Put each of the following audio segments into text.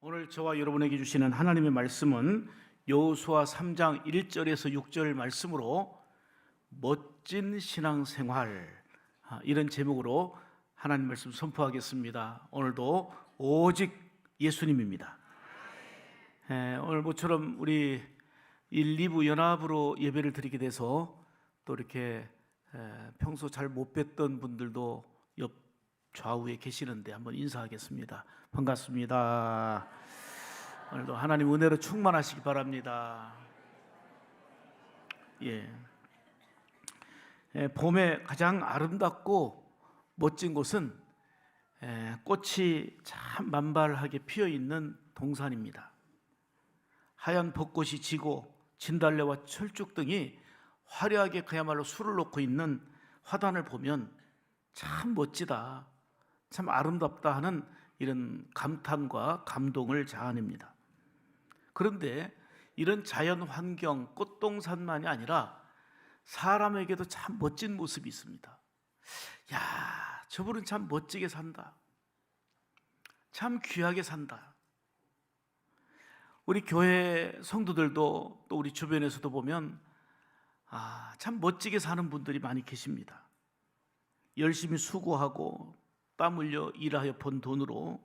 오늘 저와 여러분에게 주시는 하나님의 말씀은 여호수아 3장 1절에서 6절 말씀으로 멋진 신앙생활 아, 이런 제목으로 하나님 말씀 선포하겠습니다. 오늘도 오직 예수님입니다. 에, 오늘 모처럼 우리 1, 2부 연합으로 예배를 드리게 돼서 또 이렇게 에, 평소 잘 못 뵀던 분들도 옆 좌우에 계시는데 한번 인사하겠습니다. 반갑습니다. 오늘도 하나님 은혜로 충만하시기 바랍니다. 예. 예, 봄에 가장 아름답고 멋진 곳은 예, 꽃이 참 만발하게 피어 있는 동산입니다. 하얀 벚꽃이 지고 진달래와 철쭉 등이 화려하게 그야말로 술을 놓고 있는 화단을 보면 참 멋지다, 참 아름답다 하는 이런 감탄과 감동을 자아냅니다. 그런데 이런 자연 환경, 꽃동산만이 아니라 사람에게도 참 멋진 모습이 있습니다. 야, 저분은 참 멋지게 산다. 참 귀하게 산다. 우리 교회 성도들도 또 우리 주변에서도 보면 아, 참 멋지게 사는 분들이 많이 계십니다. 열심히 수고하고 땀 흘려 일하여 번 돈으로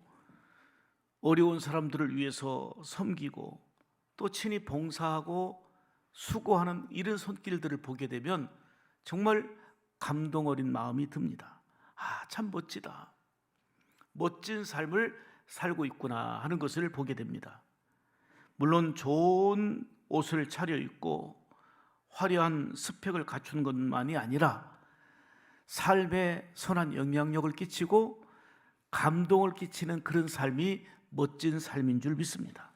어려운 사람들을 위해서 섬기고 또 친히 봉사하고 수고하는 이런 손길들을 보게 되면 정말 감동 어린 마음이 듭니다. 아, 참 멋지다. 멋진 삶을 살고 있구나 하는 것을 보게 됩니다. 물론 좋은 옷을 차려 입고 화려한 스펙을 갖춘 것만이 아니라 삶에 선한 영향력을 끼치고 감동을 끼치는 그런 삶이 멋진 삶인 줄 믿습니다.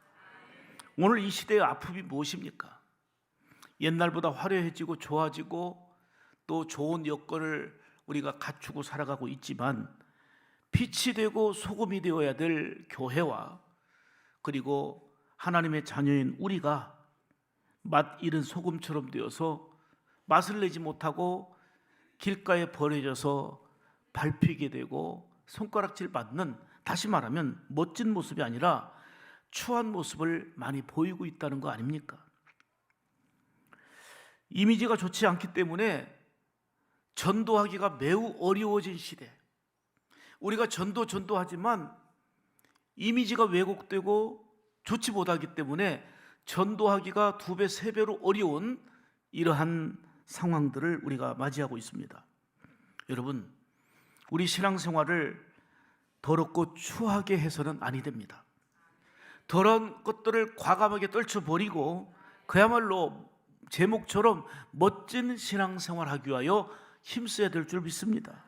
오늘 이 시대의 아픔이 무엇입니까? 옛날보다 화려해지고 좋아지고 또 좋은 여건을 우리가 갖추고 살아가고 있지만 빛이 되고 소금이 되어야 될 교회와 그리고 하나님의 자녀인 우리가 맛 잃은 소금처럼 되어서 맛을 내지 못하고 길가에 버려져서 밟히게 되고 손가락질 받는 다시 말하면 멋진 모습이 아니라 추한 모습을 많이 보이고 있다는 거 아닙니까? 이미지가 좋지 않기 때문에 전도하기가 매우 어려워진 시대. 우리가 전도 전도하지만 이미지가 왜곡되고 좋지 못하기 때문에 전도하기가 두 배, 세 배로 어려운 이러한 상황들을 우리가 맞이하고 있습니다. 여러분, 우리 신앙생활을 더럽고 추하게 해서는 아니 됩니다. 더러운 것들을 과감하게 떨쳐버리고 그야말로 제목처럼 멋진 신앙생활 하기 위하여 힘써야 될 줄 믿습니다.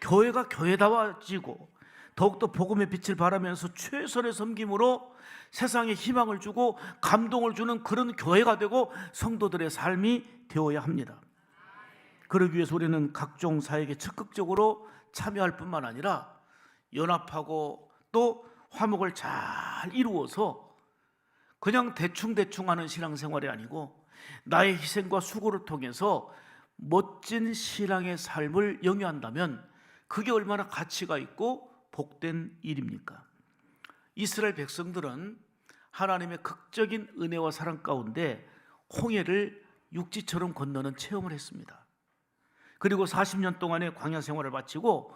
교회가 교회다워지고 더욱더 복음의 빛을 발하면서 최선의 섬김으로 세상에 희망을 주고 감동을 주는 그런 교회가 되고 성도들의 삶이 되어야 합니다. 그러기 위해서 우리는 각종 사역에 적극적으로 참여할 뿐만 아니라 연합하고 또 화목을 잘 이루어서 그냥 대충대충 하는 신앙생활이 아니고 나의 희생과 수고를 통해서 멋진 신앙의 삶을 영위한다면 그게 얼마나 가치가 있고 복된 일입니까? 이스라엘 백성들은 하나님의 극적인 은혜와 사랑 가운데 홍해를 육지처럼 건너는 체험을 했습니다. 그리고 40년 동안의 광야 생활을 마치고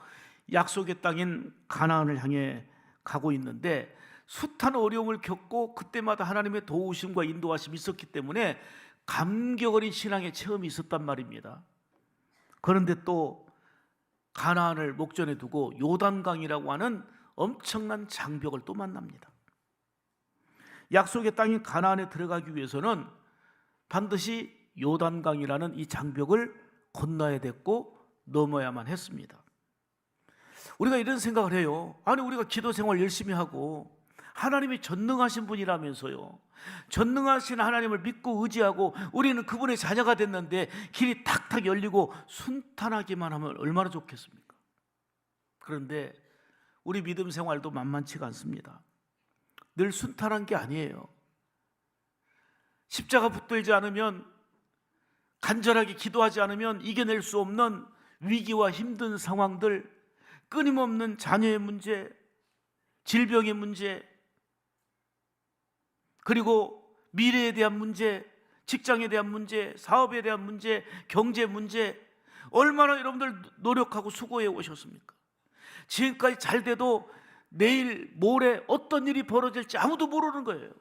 약속의 땅인 가나안을 향해 가고 있는데 숱한 어려움을 겪고 그때마다 하나님의 도우심과 인도하심이 있었기 때문에 감격 어린 신앙의 체험이 있었단 말입니다. 그런데 또 가나안을 목전에 두고 요단강이라고 하는 엄청난 장벽을 또 만납니다. 약속의 땅인 가나안에 들어가기 위해서는 반드시 요단강이라는 이 장벽을 건너야 됐고 넘어야만 했습니다. 우리가 이런 생각을 해요. 아니 우리가 기도 생활 열심히 하고 하나님이 전능하신 분이라면서요. 전능하신 하나님을 믿고 의지하고 우리는 그분의 자녀가 됐는데 길이 탁탁 열리고 순탄하기만 하면 얼마나 좋겠습니까? 그런데 우리 믿음 생활도 만만치가 않습니다. 늘 순탄한 게 아니에요. 십자가 붙들지 않으면 간절하게 기도하지 않으면 이겨낼 수 없는 위기와 힘든 상황들, 끊임없는 자녀의 문제, 질병의 문제, 그리고 미래에 대한 문제, 직장에 대한 문제, 사업에 대한 문제, 경제 문제 얼마나 여러분들 노력하고 수고해 오셨습니까? 지금까지 잘 돼도 내일 모레 어떤 일이 벌어질지 아무도 모르는 거예요.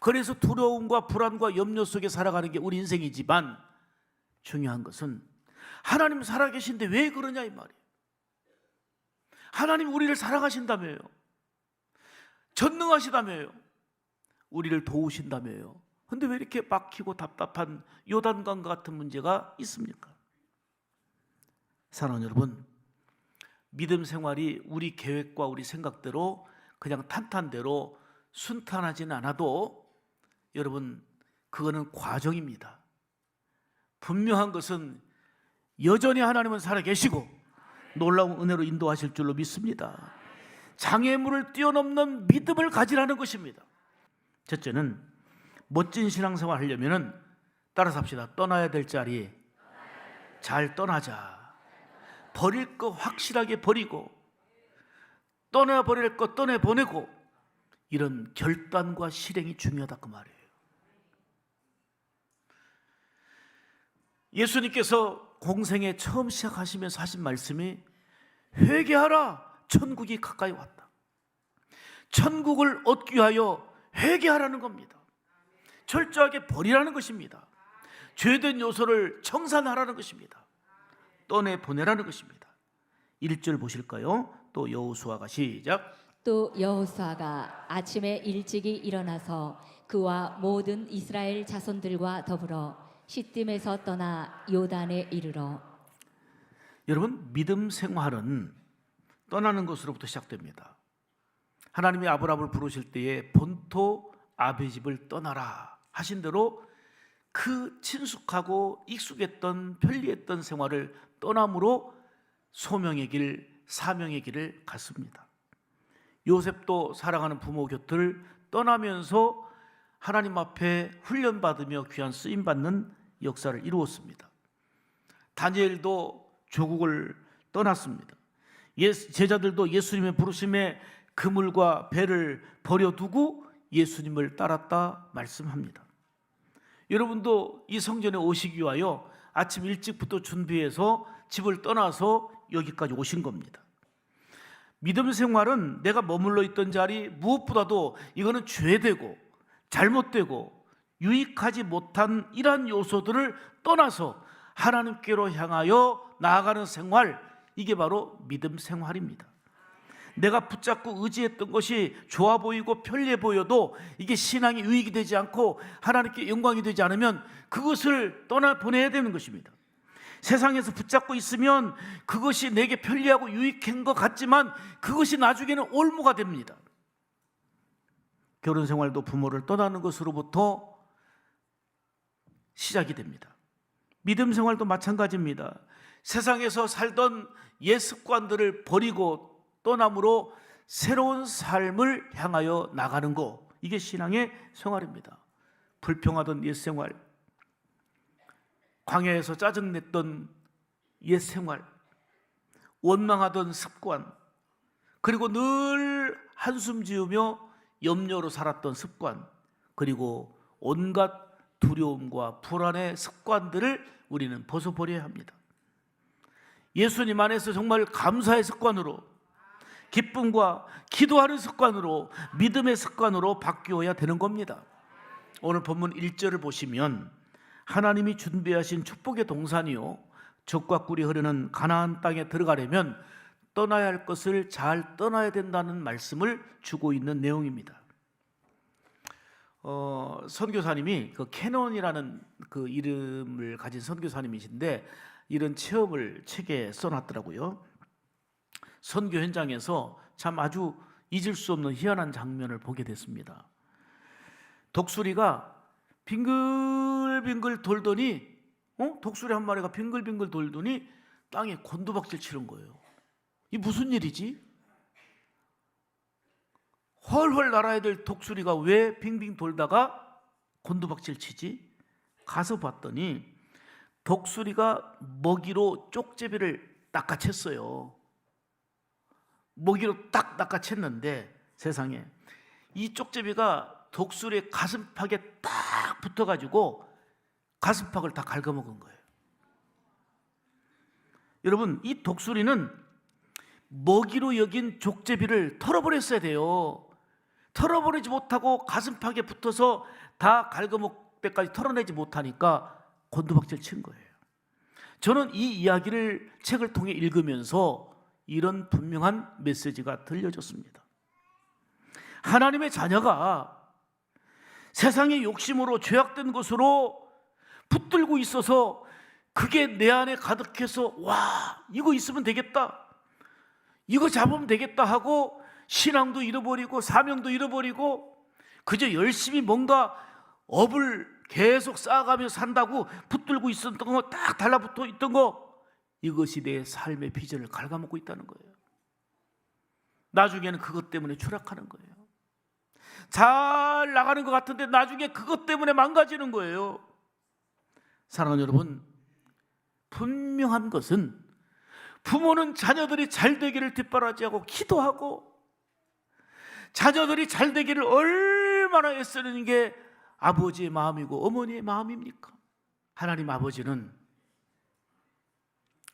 그래서 두려움과 불안과 염려 속에 살아가는 게 우리 인생이지만 중요한 것은 하나님 살아계신데 왜 그러냐 이 말이에요. 하나님 우리를 사랑하신다며요. 전능하시다며요. 우리를 도우신다며요. 근데 왜 이렇게 막히고 답답한 요단강과 같은 문제가 있습니까? 사랑하는 여러분, 믿음 생활이 우리 계획과 우리 생각대로 그냥 탄탄대로 순탄하지는 않아도 여러분 그거는 과정입니다. 분명한 것은 여전히 하나님은 살아계시고 놀라운 은혜로 인도하실 줄로 믿습니다. 장애물을 뛰어넘는 믿음을 가지라는 것입니다. 첫째는 멋진 신앙생활 하려면은 따라서 합시다. 떠나야 될 자리 잘 떠나자. 버릴 거 확실하게 버리고 떠나 버릴 거 떠내 보내고 이런 결단과 실행이 중요하다 그 말이에요. 예수님께서 공생에 처음 시작하시면서 하신 말씀이 회개하라 천국이 가까이 왔다. 천국을 얻기 위하여 회개하라는 겁니다. 철저하게 버리라는 것입니다. 죄된 요소를 청산하라는 것입니다. 떠내 보내라는 것입니다. 1절 보실까요? 또 여호수아가 시작. 또 여호수아가 아침에 일찍이 일어나서 그와 모든 이스라엘 자손들과 더불어 시딤에서 떠나 요단에 이르러 여러분 믿음 생활은 떠나는 것으로부터 시작됩니다. 하나님이 아브라함을 부르실 때에 본토 아비 집을 떠나라 하신 대로 그 친숙하고 익숙했던 편리했던 생활을 떠남으로 소명의 길, 사명의 길을 갔습니다. 요셉도 사랑하는 부모 곁을 떠나면서 하나님 앞에 훈련받으며 귀한 쓰임 받는 역사를 이루었습니다. 다니엘도 조국을 떠났습니다. 예, 제자들도 예수님의 부르심에 그물과 배를 버려두고 예수님을 따랐다 말씀합니다. 여러분도 이 성전에 오시기 위하여 아침 일찍부터 준비해서 집을 떠나서 여기까지 오신 겁니다. 믿음 생활은 내가 머물러 있던 자리 무엇보다도 이거는 죄되고 잘못되고 유익하지 못한 이러한 요소들을 떠나서 하나님께로 향하여 나아가는 생활 이게 바로 믿음 생활입니다. 내가 붙잡고 의지했던 것이 좋아 보이고 편리해 보여도 이게 신앙이 유익이 되지 않고 하나님께 영광이 되지 않으면 그것을 떠나 보내야 되는 것입니다. 세상에서 붙잡고 있으면 그것이 내게 편리하고 유익한 것 같지만 그것이 나중에는 올무가 됩니다. 결혼 생활도 부모를 떠나는 것으로부터 시작이 됩니다. 믿음 생활도 마찬가지입니다. 세상에서 살던 옛 습관들을 버리고 떠남으로 새로운 삶을 향하여 나가는 것 이게 신앙의 생활입니다. 불평하던 옛 생활, 광야에서 짜증냈던 옛 생활, 원망하던 습관, 그리고 늘 한숨 지으며 염려로 살았던 습관, 그리고 온갖 두려움과 불안의 습관들을 우리는 벗어버려야 합니다. 예수님 안에서 정말 감사의 습관으로 기쁨과 기도하는 습관으로 믿음의 습관으로 바뀌어야 되는 겁니다. 오늘 본문 1절을 보시면 하나님이 준비하신 축복의 동산이요 적과 꿀이 흐르는 가나안 땅에 들어가려면 떠나야 할 것을 잘 떠나야 된다는 말씀을 주고 있는 내용입니다. 어, 선교사님이 그 캐논이라는 그 이름을 가진 선교사님이신데 이런 체험을 책에 써놨더라고요. 선교 현장에서 참 아주 잊을 수 없는 희한한 장면을 보게 됐습니다. 독수리가 빙글빙글 돌더니 어? 독수리 한 마리가 빙글빙글 돌더니 땅에 곤두박질 치는 거예요. 이 무슨 일이지? 훨훨 날아야 될 독수리가 왜 빙빙 돌다가 곤두박질 치지? 가서 봤더니 독수리가 먹이로 쪽제비를 낚아챘어요. 먹이로 딱 낚아챘는데 세상에 이 쪽제비가 독수리의 가슴팍에 딱 붙어가지고 가슴팍을 다 갉아먹은 거예요. 여러분, 이 독수리는 먹이로 여긴 족제비를 털어버렸어야 돼요. 털어버리지 못하고 가슴팍에 붙어서 다 갉아먹을 때까지 털어내지 못하니까 곤두박질 친 거예요. 저는 이 이야기를 책을 통해 읽으면서 이런 분명한 메시지가 들려졌습니다. 하나님의 자녀가 세상의 욕심으로 죄악된 것으로 붙들고 있어서 그게 내 안에 가득해서 와 이거 있으면 되겠다 이거 잡으면 되겠다 하고 신앙도 잃어버리고 사명도 잃어버리고 그저 열심히 뭔가 업을 계속 쌓아가며 산다고 붙들고 있었던 거 딱 달라붙어 있던 거 이것이 내 삶의 비전을 갉아먹고 있다는 거예요. 나중에는 그것 때문에 추락하는 거예요. 잘 나가는 것 같은데 나중에 그것 때문에 망가지는 거예요. 사랑하는 여러분, 분명한 것은 부모는 자녀들이 잘 되기를 뒷바라지하고 기도하고 자녀들이 잘 되기를 얼마나 애쓰는 게 아버지의 마음이고 어머니의 마음입니까? 하나님 아버지는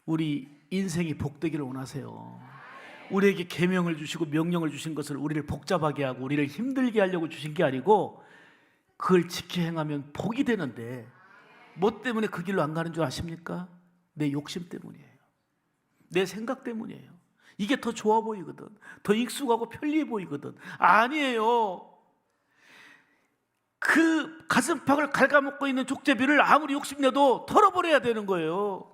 우리 인생이 복되기를 원하세요. 우리에게 계명을 주시고 명령을 주신 것을 우리를 복잡하게 하고 우리를 힘들게 하려고 주신 게 아니고 그걸 지켜 행하면 복이 되는데 뭐 때문에 그 길로 안 가는 줄 아십니까? 내 욕심 때문이에요. 내 생각 때문이에요. 이게 더 좋아 보이거든. 더 익숙하고 편리해 보이거든. 아니에요. 그 가슴팍을 갉아먹고 있는 족제비를 아무리 욕심내도 털어버려야 되는 거예요.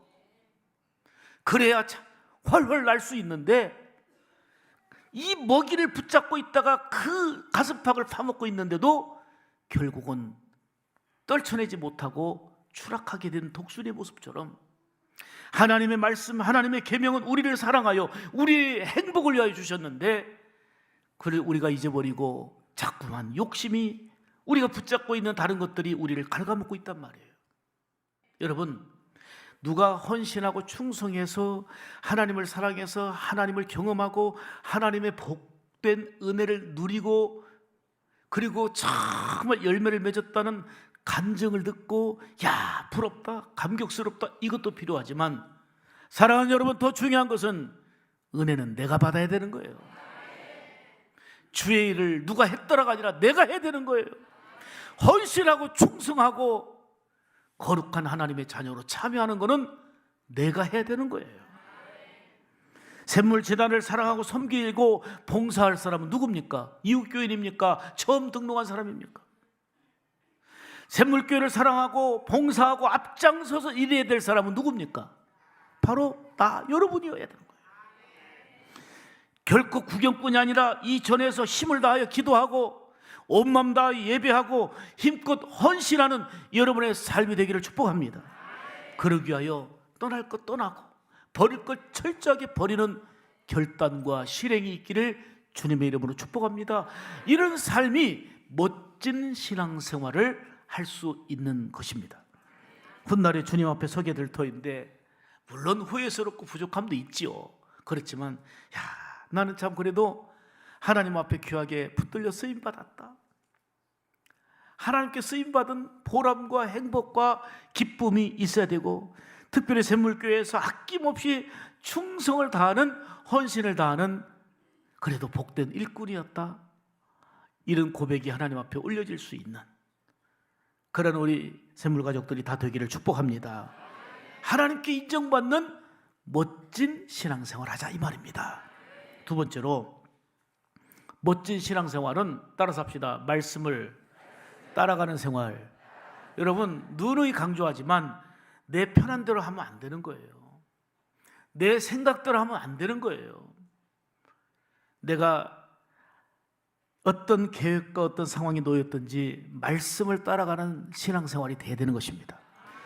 그래야 참 훨훨 날 수 있는데 이 먹이를 붙잡고 있다가 그 가슴팍을 파먹고 있는데도 결국은 떨쳐내지 못하고 추락하게 된 독수리의 모습처럼 하나님의 말씀, 하나님의 계명은 우리를 사랑하여 우리의 행복을 위하여 주셨는데 그를 우리가 잊어버리고 자꾸만 욕심이 우리가 붙잡고 있는 다른 것들이 우리를 갉아먹고 있단 말이에요. 여러분, 누가 헌신하고 충성해서 하나님을 사랑해서 하나님을 경험하고 하나님의 복된 은혜를 누리고 그리고 정말 열매를 맺었다는 간증을 듣고 야 부럽다 감격스럽다 이것도 필요하지만 사랑하는 여러분 더 중요한 것은 은혜는 내가 받아야 되는 거예요. 주의 일을 누가 했더라가 아니라 내가 해야 되는 거예요. 헌신하고 충성하고 거룩한 하나님의 자녀로 참여하는 것은 내가 해야 되는 거예요. 샘물 재단을 사랑하고 섬기고 봉사할 사람은 누굽니까? 이웃 교인입니까? 처음 등록한 사람입니까? 샘물교회를 사랑하고 봉사하고 앞장서서 일해야 될 사람은 누굽니까? 바로 나 여러분이어야 되는 거예요. 결코 구경꾼이 아니라 이 전에서 힘을 다하여 기도하고 온 마음 다하여 예배하고 힘껏 헌신하는 여러분의 삶이 되기를 축복합니다. 그러기 위하여 떠날 것 떠나고 버릴 것 철저하게 버리는 결단과 실행이 있기를 주님의 이름으로 축복합니다. 이런 삶이 멋진 신앙생활을 할 수 있는 것입니다. 훗날에 주님 앞에 서게 될 터인데 물론 후회스럽고 부족함도 있지요. 그렇지만 야 나는 참 그래도 하나님 앞에 귀하게 붙들려 쓰임 받았다. 하나님께 쓰임 받은 보람과 행복과 기쁨이 있어야 되고 특별히 샘물교회에서 아낌없이 충성을 다하는 헌신을 다하는 그래도 복된 일꾼이었다. 이런 고백이 하나님 앞에 올려질 수 있는 그런 우리 샘물 가족들이 다 되기를 축복합니다. 하나님께 인정받는 멋진 신앙생활 하자 이 말입니다. 두 번째로 멋진 신앙생활은 따라서 합시다. 말씀을 따라가는 생활. 여러분 누누이 강조하지만 내 편한 대로 하면 안 되는 거예요. 내 생각대로 하면 안 되는 거예요. 내가 어떤 계획과 어떤 상황이 놓였든지 말씀을 따라가는 신앙생활이 돼야 되는 것입니다.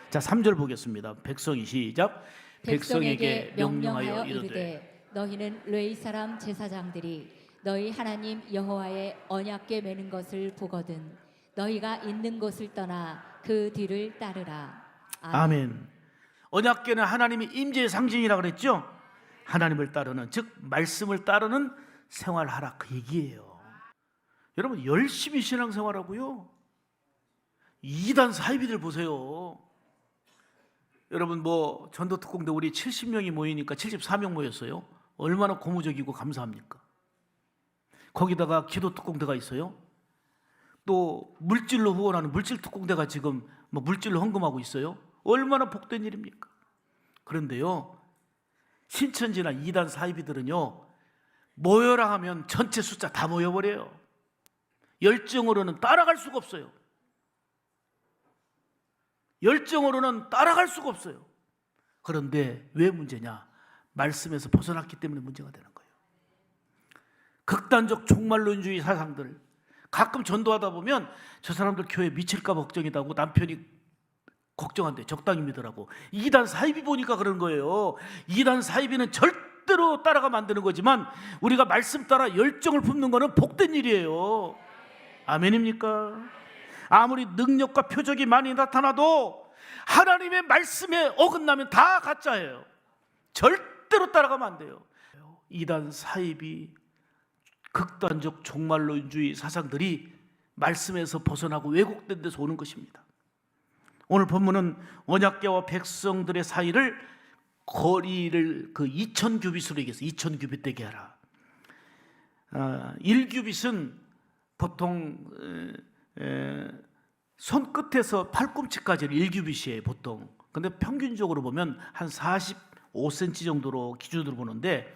자, 3절 보겠습니다. 백성이 시작. 백성에게 명령하여 이르되 너희는 레위 사람 제사장들이 너희 하나님 여호와의 언약궤 매는 것을 보거든 너희가 있는 곳을 떠나 그 뒤를 따르라. 아멘. 언약궤는 하나님의 임재의 상징이라 그랬죠? 하나님을 따르는 즉 말씀을 따르는 생활하라 그 얘기예요. 여러분 열심히 신앙생활하고요. 이단 사이비들 보세요. 여러분 뭐 전도 특공대 우리 70명이 모이니까 74명 모였어요. 얼마나 고무적이고 감사합니까? 거기다가 기도 특공대가 있어요. 또 물질로 후원하는 물질 특공대가 지금 뭐 물질로 헌금하고 있어요. 얼마나 복된 일입니까? 그런데요. 신천지나 이단 사이비들은요. 모여라 하면 전체 숫자 다 모여버려요. 열정으로는 따라갈 수가 없어요. 열정으로는 따라갈 수가 없어요. 그런데 왜 문제냐? 말씀에서 벗어났기 때문에 문제가 되는 거예요. 극단적 종말론주의 사상들 가끔 전도하다 보면 저 사람들 교회 미칠까 봐 걱정이다 고 남편이 걱정한대 적당히 믿으라고 이단 사이비 보니까 그런 거예요. 이단 사이비는 절대로 따라가면 안 되는 거지만 우리가 말씀 따라 열정을 품는 거는 복된 일이에요. 아멘입니까? 아무리 능력과 표적이 많이 나타나도 하나님의 말씀에 어긋나면 다 가짜예요. 절대로 따라가면 안 돼요. 이단 사이비 극단적 종말론주의 사상들이 말씀에서 벗어나고 왜곡된 데서 오는 것입니다. 오늘 본문은 언약계와 백성들의 사이를 거리를 그 2천 규빗으로 얘기해서 2천 규빗 되게 하라. 아, 1규빗은 보통 에, 에, 손끝에서 팔꿈치까지는 1규빗이에요, 보통. 근데 평균적으로 보면 한 45cm 정도로 기준으로 보는데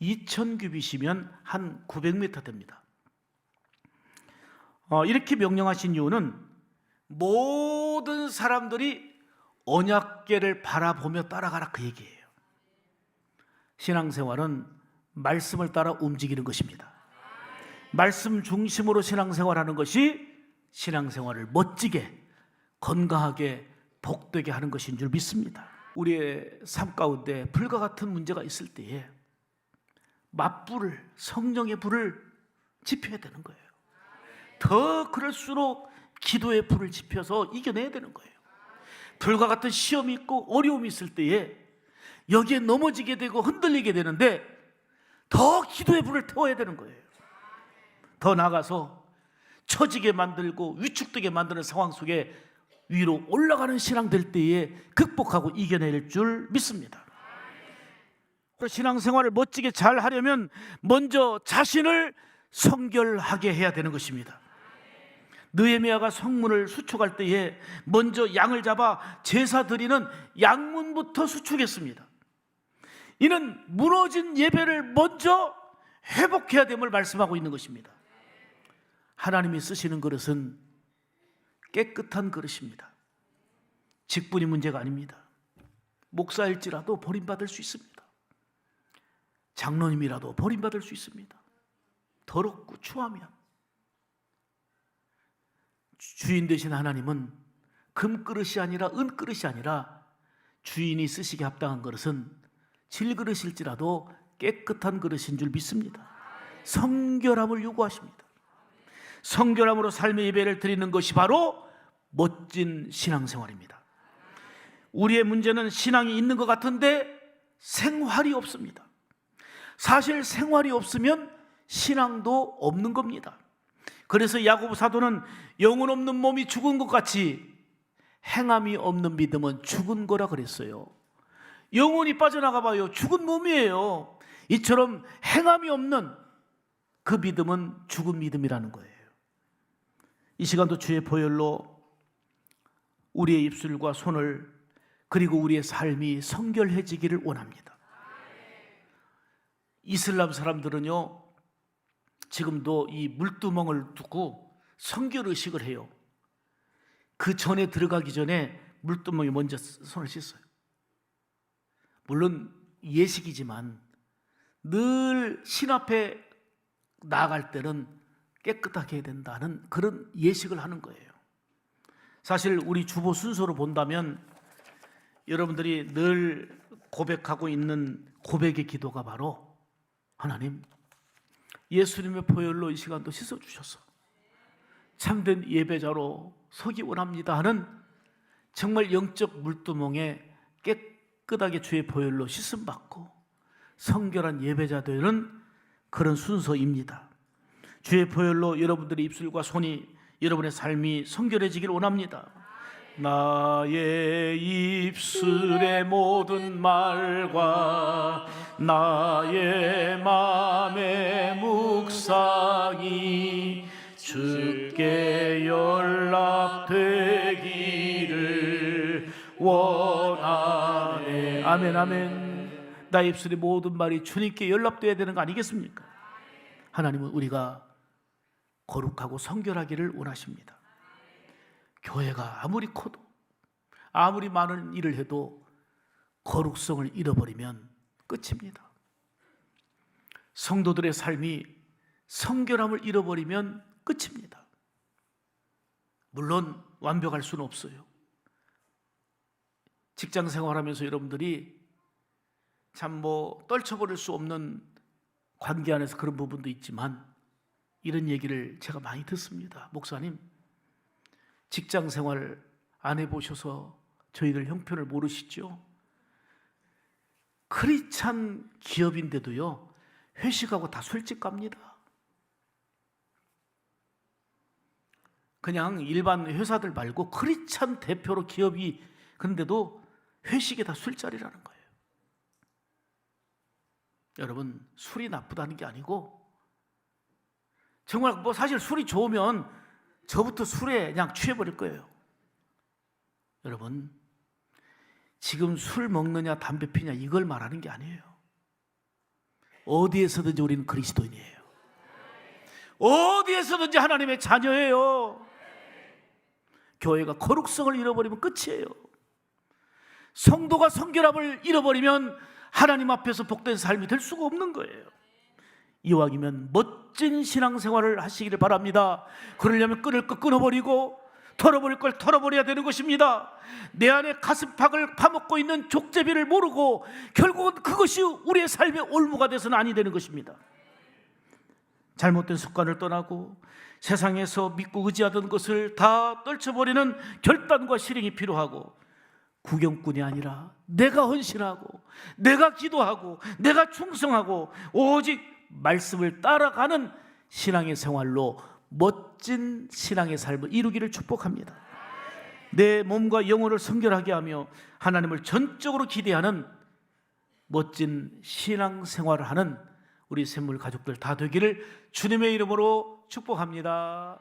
2000규빗이면 한 900m 됩니다. 어, 이렇게 명령하신 이유는 모든 사람들이 언약계를 바라보며 따라가라 그 얘기예요. 신앙생활은 말씀을 따라 움직이는 것입니다. 말씀 중심으로 신앙생활하는 것이 신앙생활을 멋지게 건강하게 복되게 하는 것인 줄 믿습니다. 우리의 삶 가운데 불과 같은 문제가 있을 때에 맞불을 성령의 불을 지펴야 되는 거예요. 더 그럴수록 기도의 불을 지펴서 이겨내야 되는 거예요. 불과 같은 시험이 있고 어려움이 있을 때에 여기에 넘어지게 되고 흔들리게 되는데 더 기도의 불을 태워야 되는 거예요. 더 나가서 처지게 만들고 위축되게 만드는 상황 속에 위로 올라가는 신앙 될 때에 극복하고 이겨낼 줄 믿습니다. 신앙생활을 멋지게 잘 하려면 먼저 자신을 성결하게 해야 되는 것입니다. 느헤미야가 성문을 수축할 때에 먼저 양을 잡아 제사 드리는 양문부터 수축했습니다. 이는 무너진 예배를 먼저 회복해야 됨을 말씀하고 있는 것입니다. 하나님이 쓰시는 그릇은 깨끗한 그릇입니다. 직분이 문제가 아닙니다. 목사일지라도 버림받을 수 있습니다. 장로님이라도 버림받을 수 있습니다. 더럽고 추하면 주인 되신 하나님은 금그릇이 아니라 은그릇이 아니라 주인이 쓰시기 합당한 그릇은 질그릇일지라도 깨끗한 그릇인 줄 믿습니다. 성결함을 요구하십니다. 성결함으로 삶의 예배를 드리는 것이 바로 멋진 신앙생활입니다. 우리의 문제는 신앙이 있는 것 같은데 생활이 없습니다. 사실 생활이 없으면 신앙도 없는 겁니다. 그래서 야고보 사도는 영혼 없는 몸이 죽은 것 같이 행함이 없는 믿음은 죽은 거라 그랬어요. 영혼이 빠져나가 봐요. 죽은 몸이에요. 이처럼 행함이 없는 그 믿음은 죽은 믿음이라는 거예요. 이 시간도 주의 보혈로 우리의 입술과 손을 그리고 우리의 삶이 성결해지기를 원합니다. 이슬람 사람들은요, 지금도 이 물두멍을 두고 성결 의식을 해요. 그 전에 들어가기 전에 물두멍에 먼저 손을 씻어요. 물론 예식이지만 늘 신 앞에 나아갈 때는 깨끗하게 해야 된다는 그런 예식을 하는 거예요. 사실 우리 주보 순서로 본다면 여러분들이 늘 고백하고 있는 고백의 기도가 바로 하나님 예수님의 보혈로 이 시간도 씻어 주셔서 참된 예배자로 서기 원합니다 하는 정말 영적 물두멍에 깨끗하게 주의 보혈로 씻음 받고 성결한 예배자 되는 그런 순서입니다. 주의 보혈로 여러분들의 입술과 손이 여러분의 삶이 성결해지길 원합니다. 나의 입술의 모든 말과 나의 마음의 묵상이 주께 연락되기를 원하네 아멘 아멘 나의 입술의 모든 말이 주님께 연락돼야 되는 거 아니겠습니까? 하나님은 우리가 거룩하고 성결하기를 원하십니다. 교회가 아무리 커도 아무리 많은 일을 해도 거룩성을 잃어버리면 끝입니다. 성도들의 삶이 성결함을 잃어버리면 끝입니다. 물론 완벽할 수는 없어요. 직장 생활하면서 여러분들이 참 뭐 떨쳐버릴 수 없는 관계 안에서 그런 부분도 있지만 이런 얘기를 제가 많이 듣습니다. 목사님, 직장 생활 안 해보셔서 저희들 형편을 모르시죠? 그리 찬 기업인데도요, 회식하고 다 술집 갑니다. 그냥 일반 회사들 말고 그리 찬 대표로 기업이 근데도 회식에 다 술자리라는 거예요. 여러분, 술이 나쁘다는 게 아니고 정말 뭐 사실 술이 좋으면 저부터 술에 그냥 취해버릴 거예요. 여러분, 지금 술 먹느냐 담배 피냐 이걸 말하는 게 아니에요. 어디에서든지 우리는 그리스도인이에요. 어디에서든지 하나님의 자녀예요. 교회가 거룩성을 잃어버리면 끝이에요. 성도가 성결함을 잃어버리면 하나님 앞에서 복된 삶이 될 수가 없는 거예요. 이왕이면 멋진 신앙생활을 하시기를 바랍니다. 그러려면 끊을 거 끊어버리고 털어버릴 걸 털어버려야 되는 것입니다. 내 안에 가슴팍을 파먹고 있는 족제비를 모르고 결국은 그것이 우리의 삶의 올무가 돼서는 아니 되는 것입니다. 잘못된 습관을 떠나고 세상에서 믿고 의지하던 것을 다 떨쳐버리는 결단과 실행이 필요하고 구경꾼이 아니라 내가 헌신하고 내가 기도하고 내가 충성하고 오직 말씀을 따라가는 신앙의 생활로 멋진 신앙의 삶을 이루기를 축복합니다. 내 몸과 영혼을 성결하게 하며 하나님을 전적으로 기대하는 멋진 신앙 생활을 하는 우리 샘물 가족들 다 되기를 주님의 이름으로 축복합니다.